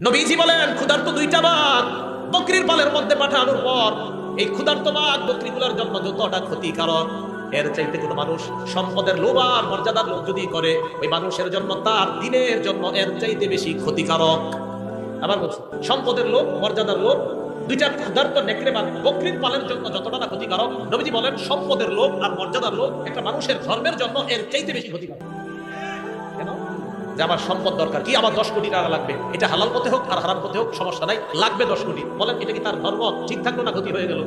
নবীজি বলেন, ক্ষুধার্ত দুইটা বাঘ বকরির পালের মধ্যে পাঠানোর পর এই ক্ষুধার্ত বাঘ বকরিগুলোর জন্য যতটা ক্ষতিকারক, এর চাইতে কোনো মানুষ সম্পদের লোভ আর মর্যাদার লোভ যদি করে, ওই মানুষের জন্য তার দিনের জন্য এর চাইতে বেশি ক্ষতিকারক। আবার বলছি, সম্পদের লোভ, মর্যাদার লোভ, দুইটা ক্ষুধার্ত নেকড়ে বাঘ বকরির পালের জন্য যতটা ক্ষতিকারক, নবীজি বলেন, সম্পদের লোভ আর মর্যাদার লোভ একটা মানুষের ধর্মের জন্য এর চাইতে বেশি ক্ষতিকারক। যে আমার সম্পদ দরকার। কি আমার দশ কোটি টাকা লাগবে? এটা হালাল পথে হোক আর হারাম পথে হোক, সমস্যা নাই। লাগবে দশ কোটি। বলেন, এটা কি তার ধর্ম? ঠিক থাকল না ক্ষতি হয়ে গেল?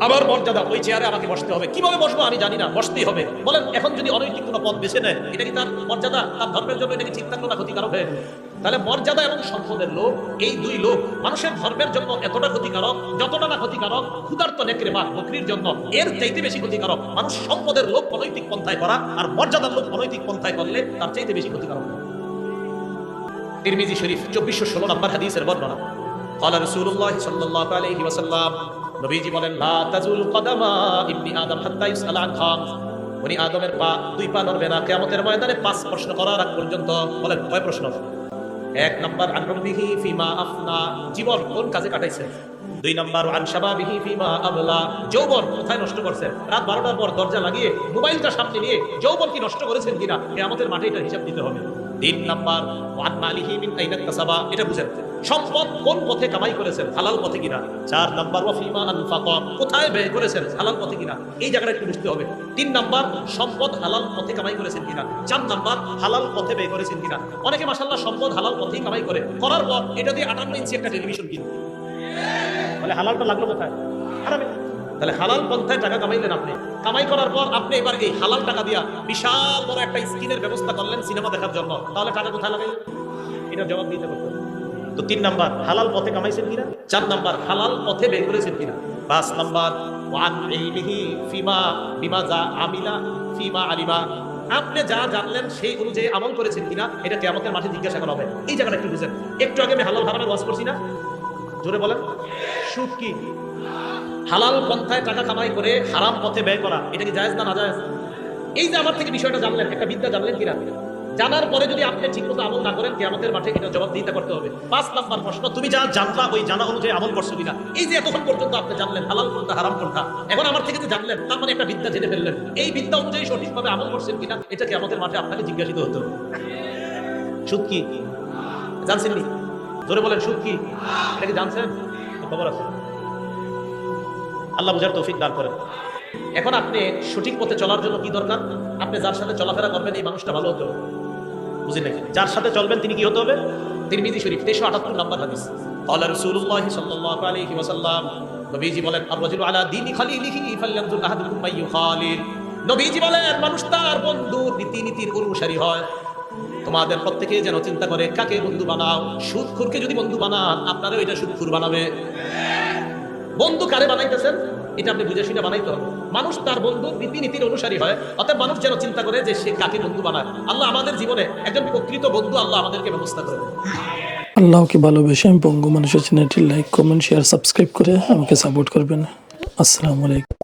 আবার মর্যাদা, ওই চেয়ারে আমাকে বসতে হবে। কীভাবে বসবো আমি জানি না, বসতেই হবে। বলেন, এখন যদি অনৈতিক কোনো পথ বেছে নেয়, এটা কি তার মর্যাদা? তার ধর্মের জন্য এটা কি ঠিক থাকল না ক্ষতিকারক হয়ে? তাহলে মর্যাদা এবং সম্পদের লোক এই দুই লোক মানুষের ধর্মের জন্য এতটা ক্ষতিকারক যতটা না ক্ষতিকারক ক্ষুধার্ত নেকড়ে বা বকরির জন্য এর চাইতে বেশি ক্ষতিকারক মানুষ সম্পদের লোক অনৈতিক পন্থায় করা আর মর্যাদার লোক অনৈতিক পন্থায় করলে তার চাইতে বেশি ক্ষতিকারক তিরমিজি শরীফ চব্বিশশো ষোলো নম্বর হাদিসের বর্ণনা قال رسول الله صلى الله عليه وسلم নবীজি বলেন লা তাজুল কদামা ইবনি আদম হাত্তা ইউসআল আন খামস উনি আদমের পা দুই পা নড়বে না কিয়ামতের ময়দানে পাঁচ প্রশ্ন করার আগ পর্যন্ত বলেন কয় প্রশ্ন এক নম্বর আনরমিহি ফিমা আফনা জীবন কোন কাজে কাটাইছে? দুই নম্বর আনসাবাবিহি ফিমা আবলা যৌবন কোথায় নষ্ট করছে? রাত বারোটার পর দরজা লাগিয়ে মোবাইলটা সামনে নিয়ে যৌবন কি নষ্ট করেছেন কিনা? এ আমাদের মাঠে এটা হিসাব দিতে হবে। তিন নাম্বার ওয়ান মালিহি মিন কাসাবা এটা বুঝেন। সম্পদ কোন পথে কামাই করেছেন? হালাল পথে কিনা? চার নাম্বার ওয়াফিমা আনফাকা, কোথায় ব্যয় করেছেন? হালাল পথে কিনা? এই জায়গাটা একটু বুঝতে হবে। তিন নাম্বার, সম্পদ হালাল পথে কামাই করেছেন কিনা? চার নাম্বার, হালাল পথে ব্যয় করেছেন কিনা? অনেকে মাসাল্লাহ সম্পদ হালাল পথেই কামাই করে। করার পর এটা দিয়ে আটান্ন ইঞ্চি একটা টেলিভিশন কিনে তাহলে হালালটা লাগল কোথায়? হারামে। তাহলে হালাল পন্থায় টাকা কামাইলেন আপনি। কামাই করার পর আপনি এবার এই হালাল টাকা দিয়া বিশাল বড় একটা স্ক্রিনের ব্যবস্থা করলেন সিনেমা দেখার জন্য। তাহলে টাকা কোথায় লাগাইলেন এটা জবাব দিতে পারতেন তো তিন নাম্বার, হালাল পথে কামাইছেন কিনা? চার নাম্বার, হালাল পথে বের করেছেন কিনা? পাঁচ নাম্বার ফিমা আমিলা ফিমা আপনি যা জানলেন সেই অনুযায়ী আমল করেছেন কিনা, এটা কেমতের মাঠে জিজ্ঞাসা করা হবে। এই জায়গাটা একটু বুঝেন। একটু আগে আমি হালাল হারামের ওয়াজ করছি না? জোরে বলেন। সুদ কি? হালাল পন্থায় টাকা কামাই করে হারাম পথে ব্যয় করা, এটা কি জায়েজ না না জায়েজ এই যে আমার থেকে বিষয়টা জানলেন, একটা বিদ্যা জানলেন কিনা জানার পরে যদি আপনি ঠিকমতো আমল না করেন, কেয়ামতের মাঠে এটা দিতে করতে হবে। পাঁচ নাম্বার প্রশ্ন, তুমি যা জানলা ওই জানা অনুযায়ী আমল করছ কিনা? এই যে এতক্ষণ পর্যন্ত আপনি জানলেন, হালাল কোনটা হারাম কোনটা এখন আমার থেকে যে জানলেন, তার মানে একটা বিদ্যা জেনে ফেললেন। এই বিদ্যা অনুযায়ী সঠিকভাবে আমল করছেন কিনা, এটা কেয়ামতের মাঠে আপনাকে জিজ্ঞাসিত হতে হবে। সুদ কি? জানছেন নি? জোরে বলেন, সুদ কি? এটা কি জানছেন? খবর আছে। আল্লাহ বুঝার তৌফিক দান করেন। এখন আপনি সঠিক পথে চলার জন্য কি দরকার? আপনি যার সাথে চলাফেরা করবেন, এই মানুষটা ভালো হতে হবে। বুঝি নাকি যার সাথে চলবেন তিনি কি হতে হবে? তিরমিজি শরীফ তেইশশো আটাত্তর নাম্বার হাদিস। আল্লাহ রাসূলুল্লাহ সাল্লাল্লাহু আলাইহি ওয়াসাল্লাম, নবীজি বলেন আর-রাজুলু আলা দীনি খালিলিহি ফালয়ানজুর আহাদুকুম মাইয়ু খালিল নবীজি বলেন, মানুষ তার বন্ধুর নীতি নীতির অনুসারী হয়। তোমাদের প্রত্যেকে যেন চিন্তা করে, কাকে বন্ধু বানাও? সুদখুরকে যদি বন্ধু বানান, আপনারও এটা সুদখুর বানাবে। বন্ধু কারে বানাইতেছেন? এটা আপনি বুঝে শুনে বানাইতে হবে। মানুষ তার বন্ধু রীতিনীতির অনুসারী হয় অর্থাৎ মানুষ যেন চিন্তা করে যে সে কাকে বন্ধু বানায়। আল্লাহ আমাদের জীবনে একজন প্রকৃত বন্ধু আল্লাহ আমাদেরকে ব্যবস্থা করে দেয় আল্লাহকে ভালোবেসে আমি বঙ্গ মানুষের চ্যানেলটি লাইক কমেন্ট শেয়ার সাবস্ক্রাইব করে আমাকে সাপোর্ট করবেন। আসসালামু আলাইকুম।